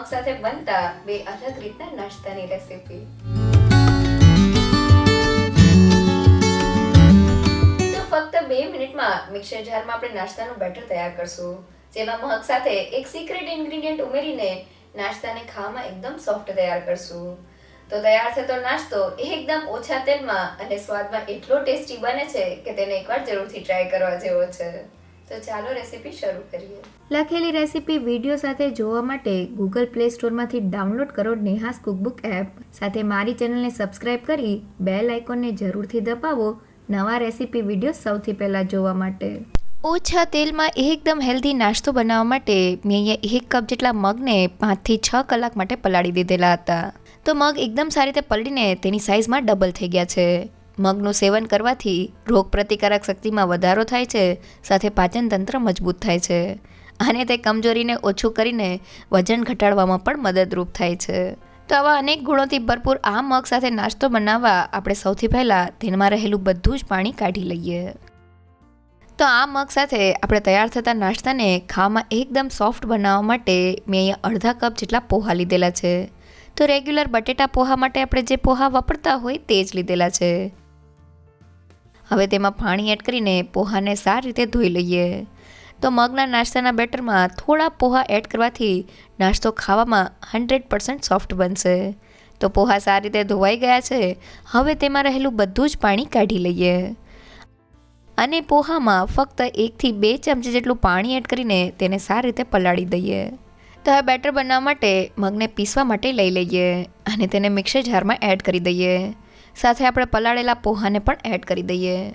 મગ સાથે બનતા બે અલગ રીતના નાસ્તાની રેસીપી તો ફક્ત બે મિનિટમાં મિક્સર જારમાં આપણે નાસ્તાનું બેટર તૈયાર કરશું, જેમાં મગ સાથે એક સિક્રેટ ઇન્ગ્રેડિયન્ટ ઉમેરીને નાસ્તાને ખાવામાં એકદમ સોફ્ટ તૈયાર કરશું. તો તૈયાર થતો નાસ્તો એકદમ ઓછા તેલમાં અને સ્વાદમાં એટલો ટેસ્ટી બને છે કે તેને એકવાર જરૂરથી ટ્રાય કરવા જેવો છે. તો ચાલો રેસીપી શરૂ કરીએ. લખેલી રેસીપી વીડિયો સાથે જોવા માટે ગૂગલ પ્લે સ્ટોરમાંથી ડાઉનલોડ કરો નેહાસ કુકબુક એપ સાથે મારી ચેનલને સબસ્ક્રાઇબ કરી બેલ આઇકોનને જરૂરથી દબાવો નવા રેસીપી વીડિયો સૌથી પહેલાં જોવા માટે. ઓછા તેલમાં એકદમ હેલ્ધી નાસ્તો બનાવવા માટે મેં અહીંયા એક કપ જેટલા મગને પાંચથી છ કલાક માટે પલાળી દીધેલા હતા. તો મગ એકદમ સારી રીતે પલળીને તેની સાઇઝમાં ડબલ થઈ ગયા છે. મગનું સેવન કરવાથી રોગ પ્રતિકારક શક્તિમાં વધારો થાય છે, સાથે પાચન તંત્ર મજબૂત થાય છે. અને તે કમજોરીને ઓછું કરીને વજન ઘટાડવામાં પણ મદદરૂપ થાય છે. તો આવા અનેક ગુણોથી ભરપૂર આ મગ સાથે નાસ્તો બનાવવા આપણે સૌથી પહેલાં તેમાં રહેલું બધું જ પાણી કાઢી લઈએ. તો આ મગ સાથે આપણે તૈયાર થતા નાસ્તાને ખાવામાં એકદમ સોફ્ટ બનાવવા માટે મેં અહીંયા અડધા કપ જેટલા પોહા લીધેલા છે. તો રેગ્યુલર બટેટા પોહા માટે આપણે જે પોહા વાપરતા હોય તે જ લીધેલા છે. હવે તેમાં પાણી એડ કરીને પોહાને સારી રીતે ધોઈ લઈએ. તો મગના નાસ્તાના બેટરમાં થોડા પોહા એડ કરવાથી નાસ્તો ખાવામાં હંડ્રેડ પર્સન્ટ સોફ્ટ બનશે. તો પોહા સારી રીતે ધોવાઈ ગયા છે, હવે તેમાં રહેલું બધું જ પાણી કાઢી લઈએ. અને પોહામાં ફક્ત એકથી બે ચમચી જેટલું પાણી એડ કરીને તેને સારી રીતે પલાળી દઈએ. તો આ બેટર બનાવવા માટે મગને પીસવા માટે લઈ લઈએ અને તેને મિક્સર જારમાં એડ કરી દઈએ. સાથે આપણે પલાળેલા પોહાને પણ એડ કરી દઈએ.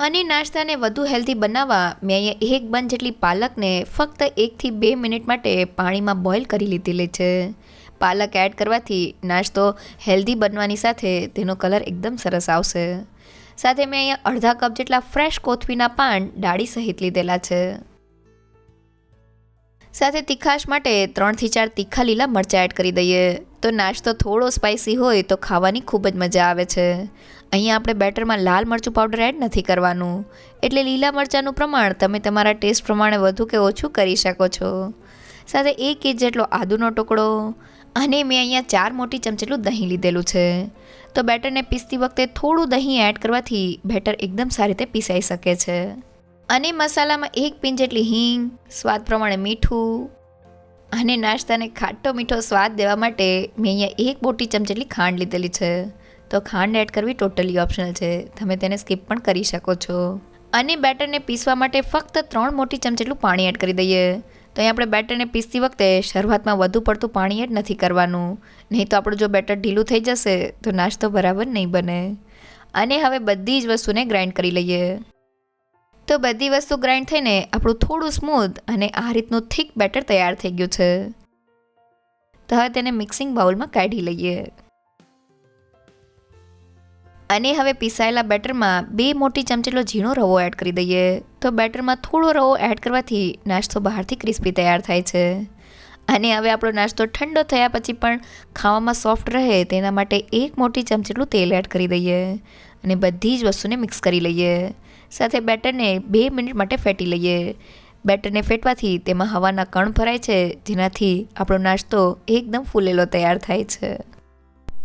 અને નાસ્તાને વધુ હેલ્ધી બનાવવા મેં અહીંયા એક બન જેટલી પાલકને ફક્ત એકથી બે મિનિટ માટે પાણીમાં બોઇલ કરી લીધેલી છે. પાલક એડ કરવાથી નાસ્તો હેલ્ધી બનવાની સાથે તેનો કલર એકદમ સરસ આવશે. સાથે મેં અહીંયા અડધા કપ જેટલા ફ્રેશ કોથમીના પાન ડાળી સહિત લીધેલા છે. સાથે તીખાશ માટે ત્રણથી ચાર તીખા લીલા મરચાં એડ કરી દઈએ. તો નાસ્તો થોડો સ્પાઇસી હોય તો ખાવાની ખૂબ જ મજા આવે છે. અહીંયા આપણે બેટરમાં લાલ મરચું પાવડર એડ નથી કરવાનું. એટલે લીલા મરચાંનું પ્રમાણ તમે તમારા ટેસ્ટ પ્રમાણે વધુ કે ઓછું કરી શકો છો. સાથે એક ઇંચ જેટલો આદુનો ટુકડો. અને મેં અહીંયા ચાર મોટી ચમચેટલું દહીં લીધેલું છે. તો બેટરને પીસતી વખતે થોડું દહીં એડ કરવાથી બેટર એકદમ સારી રીતે પીસાઈ શકે છે. અને મસાલામાં એક પિંચ જેટલી હિંગ, સ્વાદ પ્રમાણે મીઠું અને નાસ્તાને ખાટો મીઠો સ્વાદ દેવા માટે મેં અહીંયા એક મોટી ચમચેટલી ખાંડ લીધેલી છે. તો ખાંડ એડ કરવી ટોટલી ઓપ્શનલ છે. તમે તેને સ્કીપ પણ કરી શકો છો. અને બેટરને પીસવા માટે ફક્ત ત્રણ મોટી ચમચેટલું પાણી એડ કરી દઈએ. તો અહીં આપણે બેટરને પીસતી વખતે શરૂઆતમાં વધુ પડતું પાણી એડ નથી કરવાનું. નહીં તો આપણું જો બેટર ઢીલું થઈ જશે તો નાસ્તો બરાબર નહીં બને. અને હવે બધી જ વસ્તુને ગ્રાઇન્ડ કરી લઈએ. તો બધી વસ્તુ ગ્રાઇન્ડ થઈને આપણું થોડું સ્મૂથ અને આ રીતનું થીક બેટર તૈયાર થઈ ગયું છે. તો હવે તેને મિક્સિંગ બાઉલમાં કાઢી લઈએ. અને હવે પીસાયેલા બેટરમાં બે મોટી ચમચેલો ઝીણો રવો એડ કરી દઈએ. તો બેટરમાં થોડો રવો એડ કરવાથી નાસ્તો બહારથી ક્રિસ્પી તૈયાર થાય છે. અને હવે આપણો નાસ્તો ઠંડો થયા પછી પણ ખાવામાં સોફ્ટ રહે તેના માટે એક મોટી ચમચેટલું તેલ એડ કરી દઈએ. અને બધી જ વસ્તુને મિક્સ કરી લઈએ. સાથે બેટરને બે મિનિટ માટે ફેટી લઈએ. બેટરને ફેટવાથી તેમાં હવાના કણ ભરાય છે, જેનાથી આપણો નાસ્તો એકદમ ફૂલેલો તૈયાર થાય છે.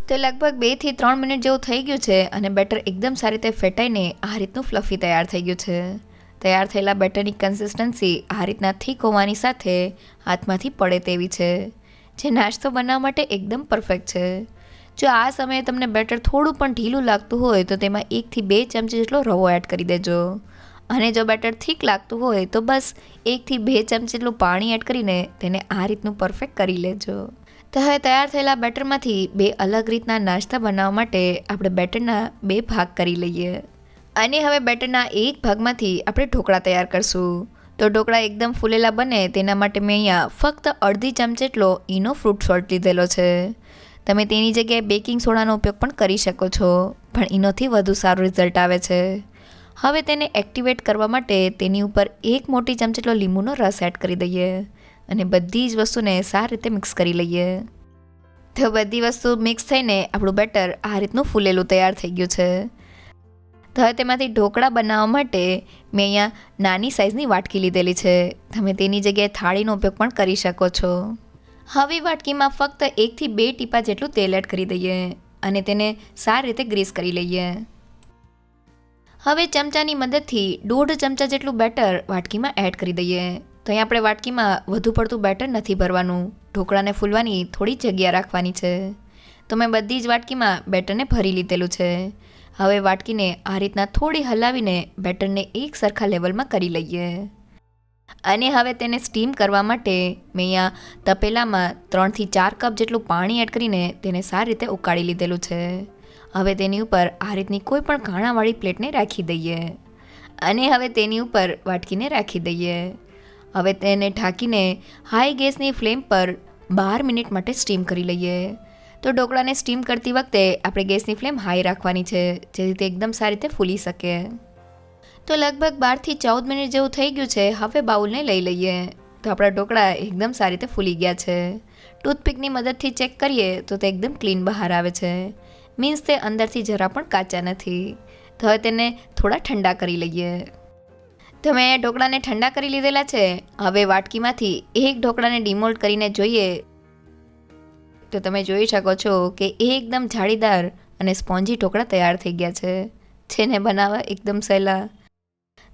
તો લગભગ બેથી ત્રણ મિનિટ જેવું થઈ ગયું છે અને બેટર એકદમ સારી રીતે ફેટાઈને આ રીતનું ફ્લફી તૈયાર થઈ ગયું છે. તૈયાર થયેલા બેટરની કન્સિસ્ટન્સી આ રીતના થીક હોવાની સાથે હાથમાંથી પડે તેવી છે, જે નાસ્તો બનાવવા માટે એકદમ પરફેક્ટ છે. જો આ સમયે તમને બેટર થોડું પણ ઢીલું લાગતું હોય, તો તેમાં એકથી બે ચમચી જેટલો રવો એડ કરી દેજો. અને જો બેટર થીક લાગતું હોય, તો બસ એકથી બે ચમચી જેટલું પાણી એડ કરીને તેને આ રીતનું પરફેક્ટ કરી લેજો. તો હવે તૈયાર થયેલા બેટરમાંથી બે અલગ રીતના નાસ્તા બનાવવા માટે આપણે બેટરના બે ભાગ કરી લઈએ. અને હવે બેટરના એક ભાગમાંથી આપણે ઢોકળા તૈયાર કરશું. તો ઢોકળા એકદમ ફૂલેલા બને, તેના માટે મેં અહીંયા ફક્ત અડધી ચમચેટલો ઈનો ફ્રૂટ સોલ્ટ લીધેલો છે. તમે તેની જગ્યાએ બેકિંગ સોડાનો ઉપયોગ પણ કરી શકો છો, પણ એનોથી વધુ સારું રિઝલ્ટ આવે છે. હવે તેને એક્ટિવેટ કરવા માટે તેની ઉપર એક મોટી ચમચેટલો લીંબુનો રસ એડ કરી દઈએ અને બધી જ વસ્તુને સારી રીતે મિક્સ કરી લઈએ. તો બધી વસ્તુ મિક્સ થઈને આપણું બેટર આ રીતનું ફૂલેલું તૈયાર થઈ ગયું છે. તો હવે તેમાંથી ઢોકળા બનાવવા માટે મેં અહીંયા નાની સાઇઝની વાટકી લીધેલી છે. તમે તેની જગ્યાએ થાળીનો ઉપયોગ પણ કરી શકો છો. હવે વાટકીમાં ફક્ત એકથી બે ટીપા જેટલું તેલ એડ કરી દઈએ અને તેને સારી રીતે ગ્રીસ કરી લઈએ. હવે ચમચાની મદદથી દોઢ ચમચા જેટલું બેટર વાટકીમાં એડ કરી દઈએ. તો અહીં આપણે વાટકીમાં વધુ પડતું બેટર નથી ભરવાનું. ઢોકળાને ફૂલવાની થોડી જગ્યા રાખવાની છે. તો મેં બધી જ વાટકીમાં બેટરને ભરી લીધેલું છે. હવે વાટકીને આ રીતના થોડી હલાવીને બેટરને એક સરખા લેવલમાં કરી લઈએ. અને હવે તેને સ્ટીમ કરવા માટે મેં અહીંયા તપેલામાં ત્રણથી ચાર કપ જેટલું પાણી એડ કરીને તેને સારી રીતે ઉકાળી લીધેલું છે. હવે તેની ઉપર આ રીતની કોઈ પણ કાણાવાળી પ્લેટને રાખી દઈએ. અને હવે તેની ઉપર વાટકીને રાખી દઈએ. હવે તેને ઢાંકીને હાઈ ગેસની ફ્લેમ પર બાર મિનિટ માટે સ્ટીમ કરી લઈએ. તો ઢોકળાને સ્ટીમ કરતી વખતે આપણે ગેસની ફ્લેમ હાઈ રાખવાની છે, જેથી તે એકદમ સારી રીતે ફૂલી શકે. તો લગભગ બારથી ચૌદ મિનિટ જેવું થઈ ગયું છે. હવે બાઉલને લઈ લઈએ. તો આપણા ઢોકળા એકદમ સારી રીતે ફૂલી ગયા છે. ટૂથપીકની મદદથી ચેક કરીએ તો તે એકદમ ક્લીન બહાર આવે છે. મીન્સ તે અંદરથી જરા પણ કાચા નથી. તો હવે તેને થોડા ઠંડા કરી લઈએ. તો મેં ઢોકળાને ઠંડા કરી લીધેલા છે. હવે વાટકીમાંથી એક ઢોકળાને ડિમોલ્ડ કરીને જોઈએ. તો તમે જોઈ શકો છો કે એકદમ જાળીદાર અને સ્પોન્જી ઢોકળા તૈયાર થઈ ગયા છે. જેને બનાવવા એકદમ સહેલા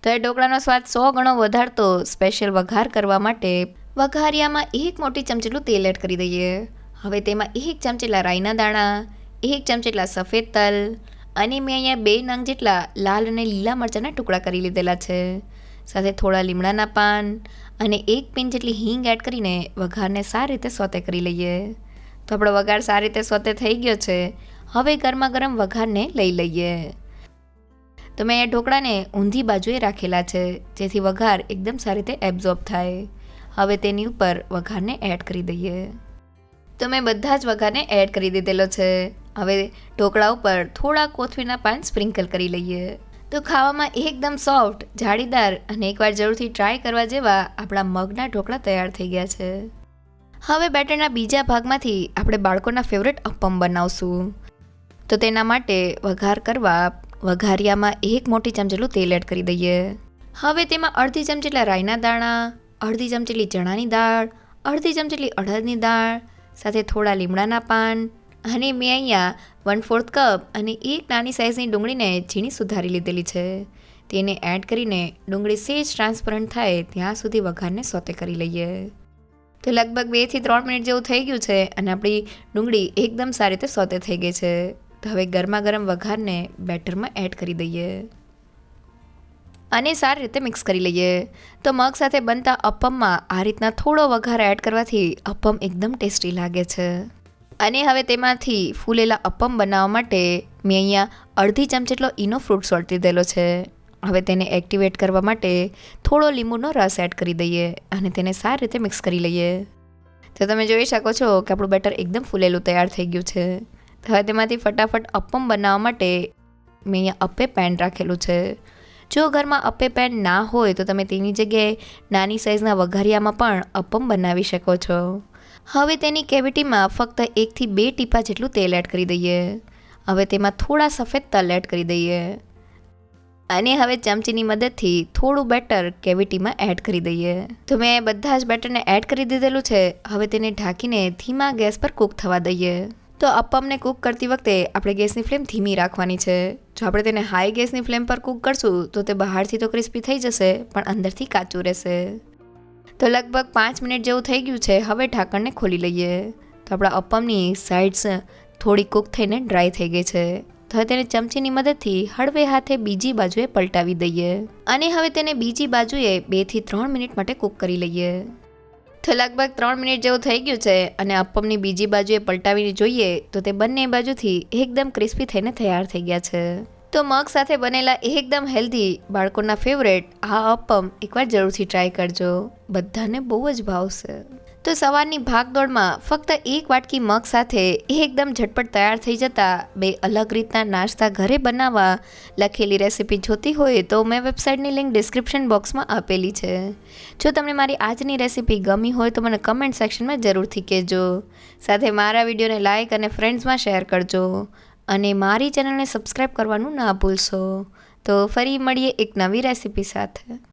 તો એ ઢોકળાનો સ્વાદ સો ગણો વધારતો સ્પેશિયલ વઘાર કરવા માટે વઘારિયામાં એક મોટી ચમચેટલું તેલ એડ કરી દઈએ. હવે તેમાં એક ચમચેટલા રાઈના દાણા, એક ચમચેટલા સફેદ તલ અને મેં અહીંયા બે નંગ જેટલા લાલ અને લીલા મરચાંના ટુકડા કરી લીધેલા છે. સાથે થોડા લીમડાના પાન અને એક પિન જેટલી હિંગ એડ કરીને વઘારને સારી રીતે સોતે કરી લઈએ. તો આપણો વઘાર સારી રીતે સોતે થઈ ગયો છે. હવે ગરમા ગરમ વઘારને લઈ લઈએ. તો મેં એ ઢોકળાને ઊંધી બાજુએ રાખેલા છે, જેથી વઘાર એકદમ સારી રીતે એબ્ઝોર્બ થાય. હવે તેની ઉપર વઘારને એડ કરી દઈએ. તો મેં બધા જ વઘારને એડ કરી દીધેલો છે. હવે ઢોકળા ઉપર થોડા કોથમીરના પાન સ્પ્રિંકલ કરી લઈએ. તો ખાવામાં એકદમ સોફ્ટ જાળીદાર અને એકવાર જરૂરથી ટ્રાય કરવા જેવા આપણા મગના ઢોકળા તૈયાર થઈ ગયા છે. હવે બેટરના બીજા ભાગમાંથી આપણે બાળકોના ફેવરેટ અપમ બનાવશું. તો તેના માટે વઘાર કરવા વઘારિયામાં એક મોટી ચમચેલું તેલ એડ કરી દઈએ. હવે તેમાં અડધી ચમચેલા રાઈના દાણા, અડધી ચમચેલી ચણાની દાળ, અડધી ચમચેલી અડદની દાળ, સાથે થોડા લીમડાના પાન અને મેં અહીંયા વન ફોર્થ કપ અને એક નાની સાઇઝની ડુંગળીને ઝીણી સુધારી લીધેલી છે. તેને એડ કરીને ડુંગળી સેજ ટ્રાન્સપરન્ટ થાય ત્યાં સુધી વઘારને સોતે કરી લઈએ. તો લગભગ બેથી ત્રણ મિનિટ જેવું થઈ ગયું છે અને આપણી ડુંગળી એકદમ સારી રીતે સોતે થઈ ગઈ છે. તો હવે ગરમા ગરમ વઘારને બેટરમાં એડ કરી દઈએ. અને સારી રીતે મિક્સ કરી લઈએ. તો મગ સાથે બનતા અપમમાં આ રીતના થોડો વઘાર એડ કરવાથી અપમ એકદમ ટેસ્ટી લાગે છે. અને હવે તેમાંથી ફૂલેલા અપમ બનાવવા માટે મેં અહીંયા અડધી ચમચેટલો ઈનો ફ્રૂટ સોલ્ટ દીધેલો છે. હવે તેને એક્ટિવેટ કરવા માટે થોડો લીંબુનો રસ એડ કરી દઈએ અને તેને સારી રીતે મિક્સ કરી લઈએ. તો તમે જોઈ શકો છો કે આપણું બેટર એકદમ ફૂલેલું તૈયાર થઈ ગયું છે. હવે તેમાંથી ફટાફટ અપમ બનાવવા માટે મેં અહીંયા અપે પેન રાખેલું છે. જો ઘરમાં અપ્પે પેન ના હોય તો તમે તેની જગ્યાએ નાની સાઇઝના વઘારિયામાં પણ અપમ બનાવી શકો છો. હવે તેની કેવિટીમાં ફક્ત એકથી બે ટીપા જેટલું તેલ એડ કરી દઈએ. હવે તેમાં થોડા સફેદ તલ એડ કરી દઈએ. અને હવે ચમચીની મદદથી થોડું બેટર કેવિટીમાં એડ કરી દઈએ. તો મેં બધા જ બેટરને એડ કરી દીધેલું છે. હવે તેને ઢાંકીને ધીમા ગેસ પર કૂક થવા દઈએ. તો અપ્પમને કૂક કરતી વખતે આપણે ગેસની ફ્લેમ ધીમી રાખવાની છે. જો આપણે તેને હાઈ ગેસની ફ્લેમ પર કૂક કરશું, તો તે બહારથી તો ક્રિસ્પી થઈ જશે, પણ અંદરથી કાચું રહેશે. તો લગભગ પાંચ મિનિટ જેવું થઈ ગયું છે, હવે ઢાંકણને ખોલી લઈએ. તો આપણા અપ્પમની સાઇડ્સ થોડી કૂક થઈને ડ્રાય થઈ ગઈ છે. તો હવે તેને ચમચીની મદદથી હળવે હાથે બીજી બાજુએ પલટાવી દઈએ. અને હવે તેને બીજી બાજુએ બેથી ત્રણ મિનિટ માટે કૂક કરી લઈએ. તો લગભગ ત્રણ મિનિટ જેવું થઈ ગયું છે અને અપમની બીજી બાજુએ પલટાવીને જોઈએ તો તે બંને બાજુથી એકદમ ક્રિસ્પી થઈને તૈયાર થઈ ગયા છે. તો મગ સાથે બનેલા એકદમ હેલ્ધી બાળકોના ફેવરેટ આ અપમ એકવાર જરૂરથી ટ્રાય કરજો. બધાને બહુ જ ભાવશે. તો સવારની ભાગદોડમાં ફક્ત એક વાટકી મગ સાથે એકદમ ઝટપટ તૈયાર થઈ જતા બે અલગ રીતના નાસ્તા ઘરે બનાવવા લખેલી રેસીપી જોતી હોય તો મેં વેબસાઇટની લિંક ડિસ્ક્રિપ્શન બોક્સમાં આપેલી છે. જો તમને મારી આજની રેસીપી ગમી હોય તો મને કમેન્ટ સેક્શનમાં જરૂરથી કહેજો. સાથે મારા વિડીયોને લાઇક અને ફ્રેન્ડ્સમાં શેર કરજો અને મારી ચેનલને સબસ્ક્રાઈબ કરવાનું ના ભૂલશો. તો ફરી મળીએ એક નવી રેસીપી સાથે.